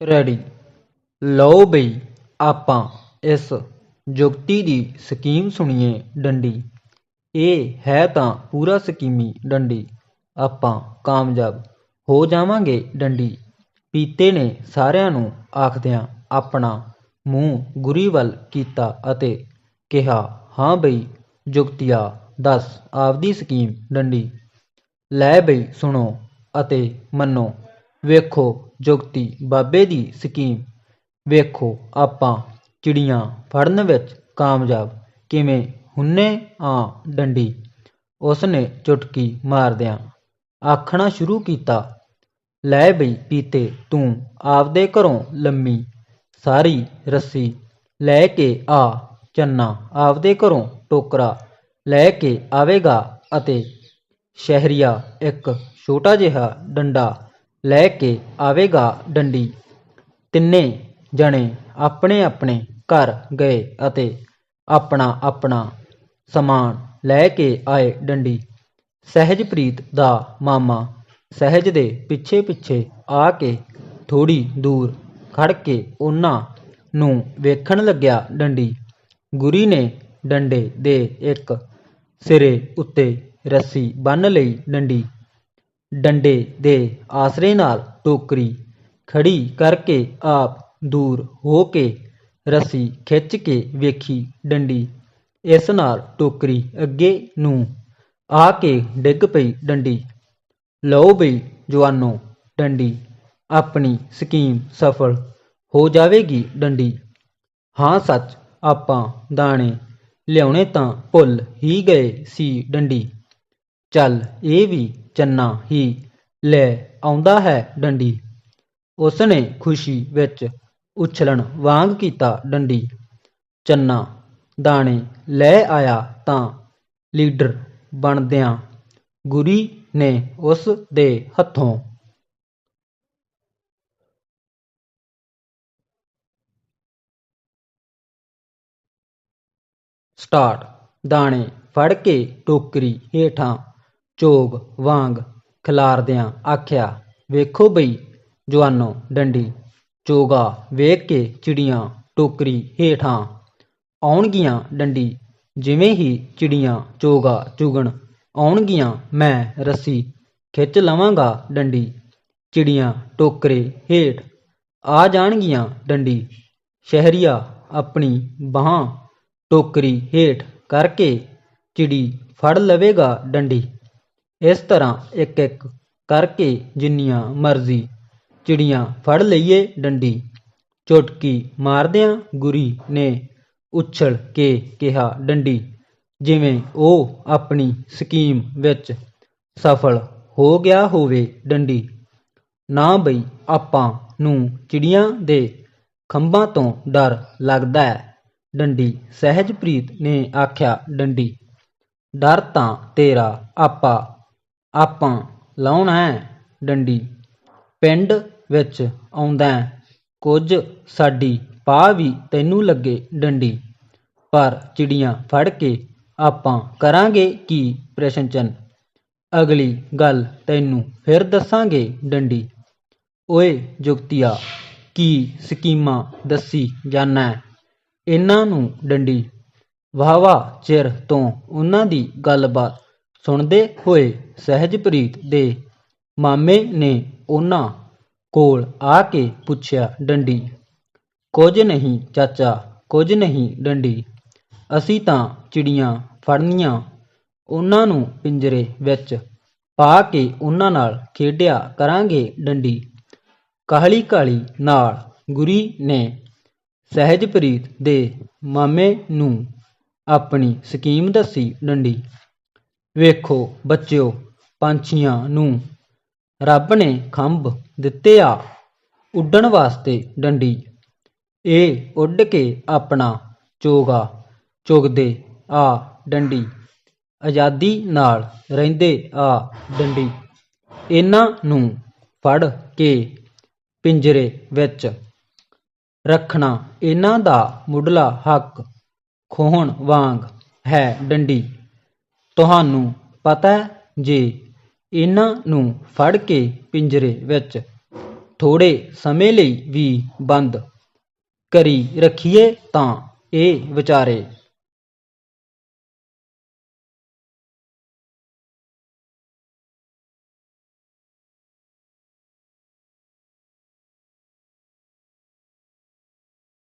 Ready ਲਓ ਬਈ, ਆਪਾਂ ਇਸ ਜੁਗਤੀ ਦੀ ਸਕੀਮ ਸੁਣੀਏ ਡੰਡੀ। ਇਹ ਹੈ ਤਾਂ ਪੂਰਾ ਸਕੀਮੀ ਡੰਡੀ। ਆਪਾਂ ਕਾਮਯਾਬ ਹੋ ਜਾਵਾਂਗੇ ਡੰਡੀ। ਪੀਤੇ ਨੇ ਸਾਰਿਆਂ ਨੂੰ ਆਖਦਿਆਂ ਆਪਣਾ ਮੂੰਹ ਗੁਰੀ ਵੱਲ ਕੀਤਾ ਅਤੇ ਕਿਹਾ, ਹਾਂ ਬਈ, ਜੁਗਤੀਆ, ਦੱਸ, ਆਪਦੀ ਸਕੀਮ ਡੰਡੀ। ਲੈ ਬਈ, ਸੁਣੋ ਅਤੇ ਮੰਨੋ ਵੇਖੋ ਜੁਗਤੀ ਬਾਬੇ ਦੀ ਸਕੀਮ। ਵੇਖੋ ਆਪਾਂ ਚਿੜੀਆਂ ਫੜਨ ਵਿੱਚ ਕਾਮਯਾਬ ਕਿਵੇਂ ਹੁੰਨੇ ਆ ਡੰਡੀ। ਉਸਨੇ ਚੁਟਕੀ ਮਾਰਦਿਆਂ ਆਖਣਾ ਸ਼ੁਰੂ ਕੀਤਾ, ਲੈ ਬਈ ਪੀਤੇ, ਤੂੰ ਆਪਦੇ ਘਰੋਂ ਲੰਮੀ ਸਾਰੀ ਰੱਸੀ ਲੈ ਕੇ ਆ, ਚੰਨਾ ਆਪਦੇ ਘਰੋਂ ਟੋਕਰਾ ਲੈ ਕੇ ਆਵੇਗਾ ਅਤੇ ਸ਼ਹਿਰੀਆ ਇੱਕ ਛੋਟਾ ਜਿਹਾ ਡੰਡਾ ਲੈ ਕੇ ਆਵੇਗਾ ਡੰਡੀ। ਤਿੰਨੇ ਜਣੇ ਆਪਣੇ ਆਪਣੇ ਘਰ ਗਏ ਅਤੇ ਆਪਣਾ ਆਪਣਾ ਸਮਾਨ ਲੈ ਕੇ ਆਏ ਡੰਡੀ। ਸਹਿਜਪ੍ਰੀਤ ਦਾ ਮਾਮਾ ਸਹਿਜ ਦੇ ਪਿੱਛੇ ਪਿੱਛੇ ਆ ਕੇ ਥੋੜੀ ਦੂਰ ਖੜ ਕੇ ਉਹਨਾਂ ਨੂੰ ਵੇਖਣ ਲੱਗਿਆ ਡੰਡੀ। ਗੁਰੀ ਨੇ ਡੰਡੇ ਦੇ ਇੱਕ ਸਿਰੇ ਉੱਤੇ ਰੱਸੀ ਬੰਨ ਲਈ ਡੰਡੀ। ਡੰਡੇ ਦੇ ਆਸਰੇ ਨਾਲ ਟੋਕਰੀ ਖੜ੍ਹੀ ਕਰਕੇ ਆਪ ਦੂਰ ਹੋ ਕੇ ਰੱਸੀ ਖਿੱਚ ਕੇ ਵੇਖੀ ਡੰਡੀ। ਇਸ ਨਾਲ ਟੋਕਰੀ ਅੱਗੇ ਨੂੰ ਆ ਕੇ ਡਿੱਗ ਪਈ ਡੰਡੀ। ਲਓ ਬਈ ਜਵਾਨੋ, ਡੰਡੀ, ਆਪਣੀ ਸਕੀਮ ਸਫਲ ਹੋ ਜਾਵੇਗੀ ਡੰਡੀ। ਹਾਂ ਸੱਚ, ਆਪਾਂ ਦਾਣੇ ਲਿਆਉਣੇ ਤਾਂ ਭੁੱਲ ਹੀ ਗਏ ਸੀ ਡੰਡੀ। ਚੱਲ ਇਹ ਵੀ ਚੰਨਾ ਹੀ ਲੈ ਆਉਂਦਾ ਹੈ ਡੰਡੀ। ਉਸਨੇ ਖੁਸ਼ੀ ਵਿੱਚ ਉਛਲਣ ਵਾਂਗ ਕੀਤਾ ਡੰਡੀ। ਚੰਨਾ ਦਾਣੇ ਲੈ ਆਇਆ ਤਾਂ ਲੀਡਰ ਬਣਦਿਆਂ ਗੁਰੀ ਨੇ ਉਸ ਦੇ ਹੱਥੋਂ ਸਟਾਰਟ ਦਾਣੇ ਫੜ ਕੇ ਟੋਕਰੀ ਹੇਠਾਂ ਚੋਗ ਵਾਂਗ ਖਿਲਾਰਦਿਆਂ ਆਖਿਆ, ਵੇਖੋ ਬਈ, ਜਵਾਨੋ, ਡੰਡੀ ਚੋਗਾ ਵੇਖ ਕੇ ਚਿੜੀਆਂ ਟੋਕਰੀ ਹੇਠਾਂ ਆਉਣਗੀਆਂ ਡੰਡੀ, ਜਿਵੇਂ ਹੀ ਚਿੜੀਆਂ ਚੋਗਾ ਚੁਗਣ ਆਉਣਗੀਆਂ, ਮੈਂ ਰੱਸੀ ਖਿੱਚ ਲਵਾਂਗਾ ਡੰਡੀ, ਚਿੜੀਆਂ ਟੋਕਰੇ ਹੇਠ ਆ ਜਾਣਗੀਆਂ ਡੰਡੀ, ਸ਼ਹਿਰੀਆ ਆਪਣੀ ਬਾਹਾਂ ਟੋਕਰੀ ਹੇਠ ਕਰਕੇ ਚਿੜੀ ਫੜ ਲਵੇਗਾ ਡੰਡੀ। ਇਸ ਤਰ੍ਹਾਂ ਇੱਕ ਇੱਕ ਕਰਕੇ ਜਿੰਨੀਆਂ ਮਰਜ਼ੀ ਚਿੜੀਆਂ ਫੜ ਲਈਏ ਡੰਡੀ। ਚੁਟਕੀ ਮਾਰਦਿਆਂ ਗੁਰੀ ਨੇ ਉਛਲ ਕੇ ਕਿਹਾ, ਡੰਡੀ, ਜਿਵੇਂ ਉਹ ਆਪਣੀ ਸਕੀਮ ਵਿੱਚ ਸਫਲ ਹੋ ਗਿਆ ਹੋਵੇ ਡੰਡੀ, ਨਾ ਬਈ ਆਪਾਂ ਨੂੰ ਚਿੜੀਆਂ ਦੇ ਖੰਭਾਂ ਤੋਂ ਡਰ ਲੱਗਦਾ ਹੈ। ਡੰਡੀ ਸਹਿਜਪ੍ਰੀਤ ਨੇ ਆਖਿਆ, ਡੰਡੀ, ਡਰ ਤਾਂ ਤੇਰਾ ਆਪਾ ਆਪਾਂ ਲਾਉਣਾ ਡੰਡੀ। ਪਿੰਡ ਵਿੱਚ ਆਉਂਦਾ ਕੁਝ ਸਾਡੀ ਪਾ ਵੀ ਤੈਨੂੰ ਲੱਗੇ ਡੰਡੀ। ਪਰ ਚਿੜੀਆਂ ਫੜ ਕੇ ਆਪਾਂ ਕਰਾਂਗੇ ਕੀ ਪ੍ਰਸ਼ਨ ਚਿੰਨ੍ਹ ਅਗਲੀ ਗੱਲ ਤੈਨੂੰ ਫਿਰ ਦੱਸਾਂਗੇ ਡੰਡੀ। ਓਏ ਜੁਗਤੀਆ, ਕੀ ਸਕੀਮਾਂ ਦੱਸੀ ਜਾਨਾ ਇਹਨਾਂ ਨੂੰ ਡੰਡੀ। ਵਾਹਵਾ ਚਿਰ ਤੋਂ ਉਹਨਾਂ ਦੀ ਗੱਲਬਾਤ ਸੁਣਦੇ ਹੋਏ ਸਹਿਜਪ੍ਰੀਤ ਦੇ ਮਾਮੇ ਨੇ ਉਹਨਾਂ ਕੋਲ ਆ ਕੇ ਪੁੱਛਿਆ, ਡੰਡੀ, ਕੁਝ ਨਹੀਂ ਚਾਚਾ, ਕੁਝ ਨਹੀਂ ਡੰਡੀ, ਅਸੀਂ ਤਾਂ ਚਿੜੀਆਂ ਫੜਨੀਆਂ, ਉਹਨਾਂ ਨੂੰ ਪਿੰਜਰੇ ਵਿੱਚ ਪਾ ਕੇ ਉਹਨਾਂ ਨਾਲ ਖੇਡਿਆ ਕਰਾਂਗੇ, ਡੰਡੀ ਕਾਹਲੀ ਕਾਲੀ ਨਾਲ ਗੁਰੀ ਨੇ ਸਹਿਜਪ੍ਰੀਤ ਦੇ ਮਾਮੇ ਨੂੰ ਆਪਣੀ ਸਕੀਮ ਦੱਸੀ, ਡੰਡੀ ਵੇਖੋ ਬੱਚਿਓ, ਪੰਛੀਆਂ ਨੂੰ ਰੱਬ ਨੇ ਖੰਭ ਦਿੱਤੇ ਆ ਉੱਡਣ ਵਾਸਤੇ ਡੰਡੀ। ਇਹ ਉੱਡ ਕੇ ਆਪਣਾ ਚੋਗਾ ਚੁਗਦੇ ਆ ਡੰਡੀ। ਆਜ਼ਾਦੀ ਨਾਲ ਰਹਿੰਦੇ ਆ ਡੰਡੀ। ਇਹਨਾਂ ਨੂੰ ਫੜ ਕੇ ਪਿੰਜਰੇ ਵਿੱਚ ਰੱਖਣਾ ਇਹਨਾਂ ਦਾ ਮੁੱਢਲਾ ਹੱਕ ਖੋਹਣ ਵਾਂਗ ਹੈ ਡੰਡੀ। ਤੁਹਾਨੂੰ ਪਤਾ ਜੇ ਇਹਨਾਂ ਨੂੰ ਫੜ ਕੇ ਪਿੰਜਰੇ ਵਿੱਚ ਥੋੜ੍ਹੇ ਸਮੇਂ ਲਈ ਵੀ ਬੰਦ ਕਰੀ ਰੱਖੀਏ ਤਾਂ ਇਹ ਵਿਚਾਰੇ